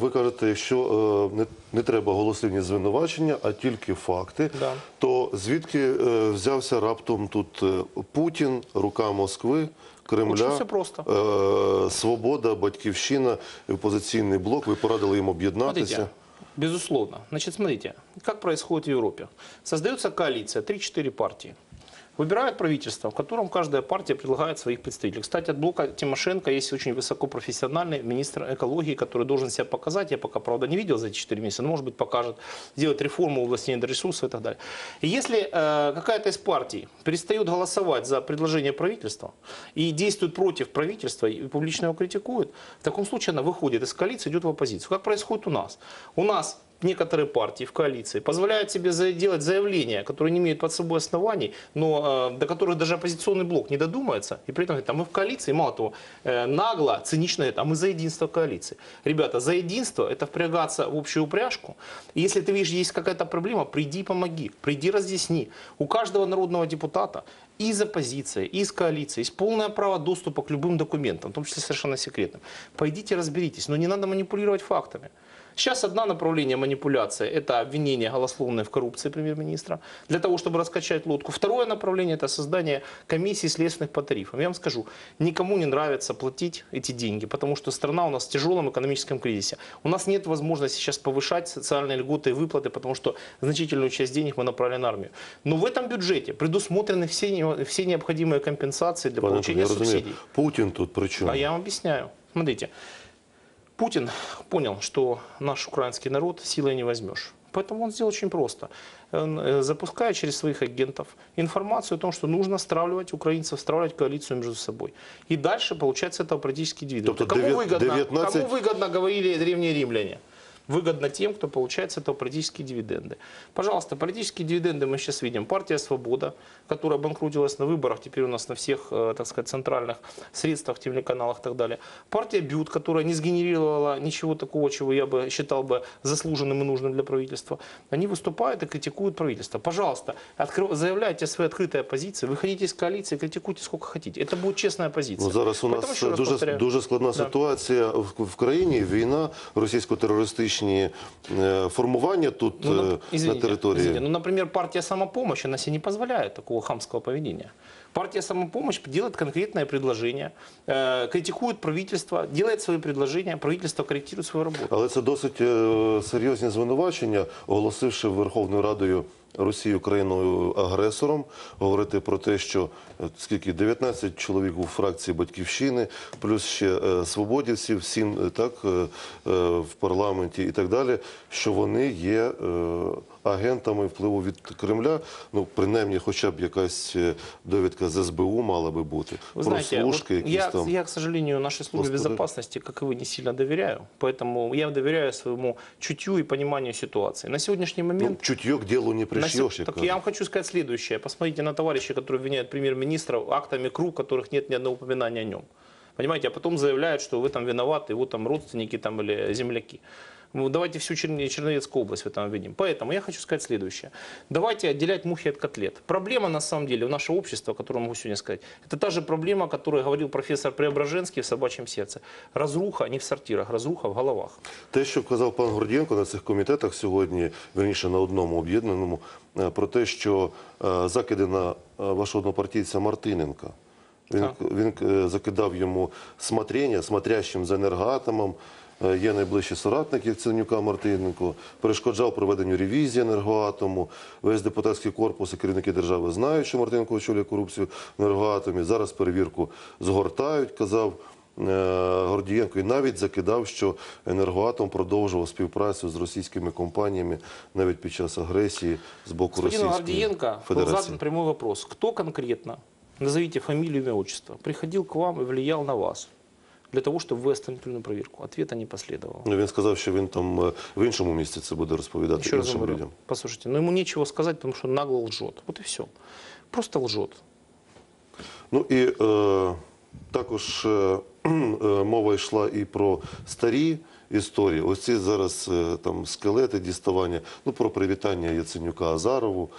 ви кажете, якщо е, не, не треба голослівні звинувачення, а тільки факти, Да. то звідки е, взявся раптом тут е, Путін, рука Москви, Кремля, просто. Свобода, Батьківщина, опозиційний блок. Ви порадили їм об'єднатися. Безусловно. Значит, смотрите, как происходит в Европе. Создается коалиция, 3-4 партии. Выбирают правительство, в котором каждая партия предлагает своих представителей. Кстати, от блока Тимошенко есть очень высокопрофессиональный министр экологии, который должен себя показать. Я пока, правда, не видел за эти 4 месяца, но, может быть, покажет. Сделать реформу в области недоресурсов и так далее. И если э, какая-то из партий перестает голосовать за предложение правительства и действует против правительства и публично его критикует, в таком случае она выходит из коалиции, идет в оппозицию. Как происходит у нас? У нас некоторые партии в коалиции позволяют себе делать заявления, которые не имеют под собой оснований, но э, до которых даже оппозиционный блок не додумается, и при этом говорит, а мы в коалиции, мало того, э, нагло, цинично говорит, а мы за единство коалиции. Ребята, за единство это впрягаться в общую упряжку, и если ты видишь, есть какая-то проблема, приди помоги, приди разъясни. У каждого народного депутата из оппозиции, из коалиции есть полное право доступа к любым документам, в том числе совершенно секретным. Пойдите разберитесь, но не надо манипулировать фактами. Сейчас одно направление манипуляции – это обвинение голословное в коррупции премьер-министра, для того, чтобы раскачать лодку. Второе направление – это создание комиссии следственных по тарифам. Я вам скажу, никому не нравится платить эти деньги, потому что страна у нас в тяжелом экономическом кризисе. У нас нет возможности сейчас повышать социальные льготы и выплаты, потому что значительную часть денег мы направили на армию. Но в этом бюджете предусмотрены все, не- все необходимые компенсации для Антоне, получения субсидий. Путін тут при чому? А я вам объясняю. Смотрите, Путин понял, что наш украинский народ силой не возьмешь. Поэтому он сделал очень просто. Э, запуская через своих агентов информацию о том, что нужно стравливать украинцев, стравливать коалицию между собой. И дальше получается это дивиденд. Тобто кому, выгодно, 19 кому выгодно, говорили древние римляне? Выгодно тем, кто получает с этого политические дивиденды. Пожалуйста, политические дивиденды мы сейчас видим. Партия «Свобода», которая обанкротилась на выборах, теперь у нас на всех, э, так сказать, центральных средствах, телеканалах и так далее. Партия «Бют», которая не сгенерировала ничего такого, чего я бы считал бы заслуженным и нужным для правительства. Они выступают и критикуют правительство. Пожалуйста, откры- заявляйте свои открытые позиции, выходите из коалиции, критикуйте сколько хотите. Это будет честная позиция. Ну, зараз у Поэтому нас еще раз дуже, повторяю. дуже складна Да. ситуація в, в країні. Війна, російсько-терористичні е, формування тут Ну, е, нап- на извините, території. извините, ну, например, партия «Самопомощь», она себе не позволяет такого хамского поведения. Партия «Самопомощь» делает конкретное предложение, э, критикует правительство, делает свои предложения, правительство корректирует свою работу. Але це досить е, серйозні звинувачення, оголосивши Верховною Радою Росію країною агресором, говорити про те, що е, скільки 19 чоловік у фракції батьківщини, плюс ще е, свободівців, сім е, так в парламенті і так далі, що вони є агентами впливу від Кремля. Ну принаймні, хоча б якась е, довідка з СБУ мала би бути. Вы знаете, Прослушки вот якісь я, там. я, к сожалению, нашей службе Господи. безопасности, как и вы, не сильно доверяю. Поэтому я доверяю своему чутью и пониманию ситуации. На сегодняшний Ну, момент чутье к делу не На пришьешь. се- я Так кажу. я вам хочу сказать следующее. Посмотрите на товарищей, которые обвиняют премьер-министра актами КРУ, которых нет ни одного упоминания о нем. Понимаете, а потом заявляют, что вы там виноваты, вы там родственники там, или земляки. Ну, давайте всю Черн- Черновецкую область в этом обвиним. Поэтому я хочу сказать следующее. Давайте отделять мухи от котлет. Проблема, на самом деле, у нашего общества, которую могу сегодня сказать, это та же проблема, о которой говорил профессор Преображенский в «Собачьем сердце». Разруха не в сортирах, разруха в головах. Те, що казав пан Гордієнко на цих комітетах сьогодні, верніше на одному об'єднаному, е, про те, що е, закиди на е, вашого однопартійця Мартиненка. Він, Так. він е, закидав йому смотрення, смотрящим за енергоатомом. Е, Є найближчі соратники Ценюка Мартиненко, перешкоджав проведенню ревізії енергоатому. Весь депутатський корпус і керівники держави знають, що Мартиненко очолює корупцію в енергоатомі. Зараз перевірку згортають, казав е, Гордієнко. І навіть закидав, що енергоатом продовжував співпрацю з російськими компаніями навіть під час агресії з боку Російської Гордиенко был Федерації. задан прямой вопрос. Кто конкретно, назовите фамилию, имя, отчество, приходил к вам и влиял на вас для того, чтобы вы остановили проверку? Ответа не последовало. Ну, він сказав, що він там е, в іншому місці це буде розповідати Еще раз іншим говорю, людям. послушайте, но ему нечего сказать, потому что нагло лжет. Вот и все. Просто лжет. Ну і е, також е, кхм, е, мова йшла і про старі історії. Ось ці зараз е, там скелети діставання, ну про привітання Яценюка Азарову.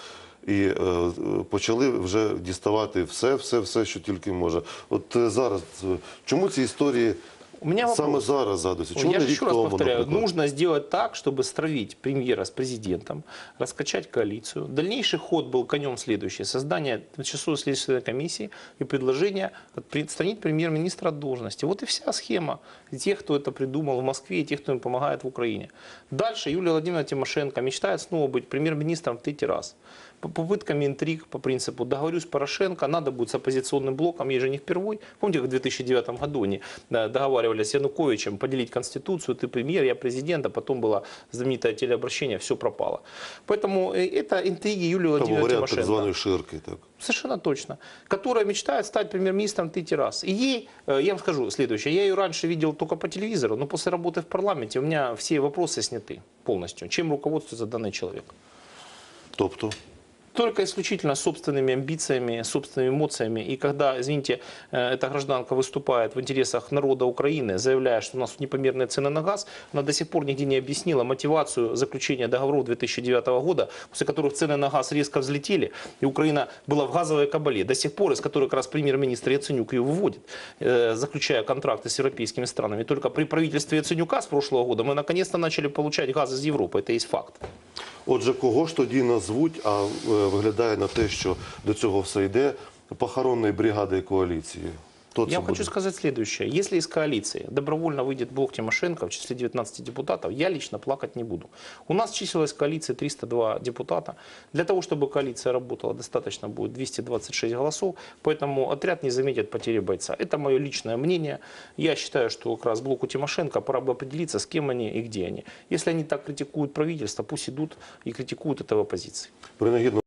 І е, е, почали вже діставати все, все, все, що тільки може. От е, зараз е, чому ці історії У меня вопрос. Саме зараз згадується. Чому Я не же рік еще раз тому, повторяю, наприклад? нужно сделать так, чтобы стравить премьера с президентом, раскачать коалицию. Дальнейший ход был конем следующий. Создание часовой следственной комиссии и предложение отстранить премьер-министра от должности. Вот и вся схема тех, кто это придумал в Москве, и тех, кто им помогает в Украине. Дальше Юлия Владимировна Тимошенко мечтает снова быть премьер-министром в третий раз. По попытками интриг, по принципу договорюсь Порошенко, надо будет с оппозиционным блоком, ей же не впервой. Помните, как в 2009 году они договаривались с Януковичем поделить Конституцию, ты премьер, я президент, а потом было знаменитое телеобращение, все пропало. Поэтому э, это интриги Юлии Владимировны варіант так Тимошенко. званої ширки. Так. Совершенно точно. Которая мечтает стать премьер-министром третий раз. И ей, э, я вам скажу следующее, я ее раньше видел только по телевизору, но после работы в парламенте у меня все вопросы сняты полностью. Чем руководствуется данный человек? Тобто, только исключительно собственными амбициями, собственными эмоциями. И когда, извините, э, эта гражданка выступает в интересах народа Украины, заявляя, что у нас непомерные цены на газ, она до сих пор нигде не объяснила мотивацию заключения договоров 2009 года, после которых цены на газ резко взлетели, и Украина была в газовой кабале, до сих пор, из которой как раз премьер-министр Яценюк ее выводит, э, заключая контракты с европейскими странами. Только при правительстве Яценюка с прошлого года мы наконец-то начали получать газ из Европы. Это есть факт. отже, кого ж тоді назвуть, а е, виглядає на те, що до цього все йде, похоронної бригади коаліції. Це Я вам хочу сказать следующее. Если из коалиции добровольно выйдет блок Тимошенко в числе 19 депутатов, я лично плакать не буду. У нас числилась коалиция 302 депутата. Для того, чтобы коалиция работала, достаточно будет 226 голосов. Поэтому отряд не заметит потери бойца. Это мое личное мнение. Я считаю, что как раз блоку Тимошенко пора бы определиться, с кем они и где они. Если они так критикуют правительство, пусть идут и критикуют это в оппозиции.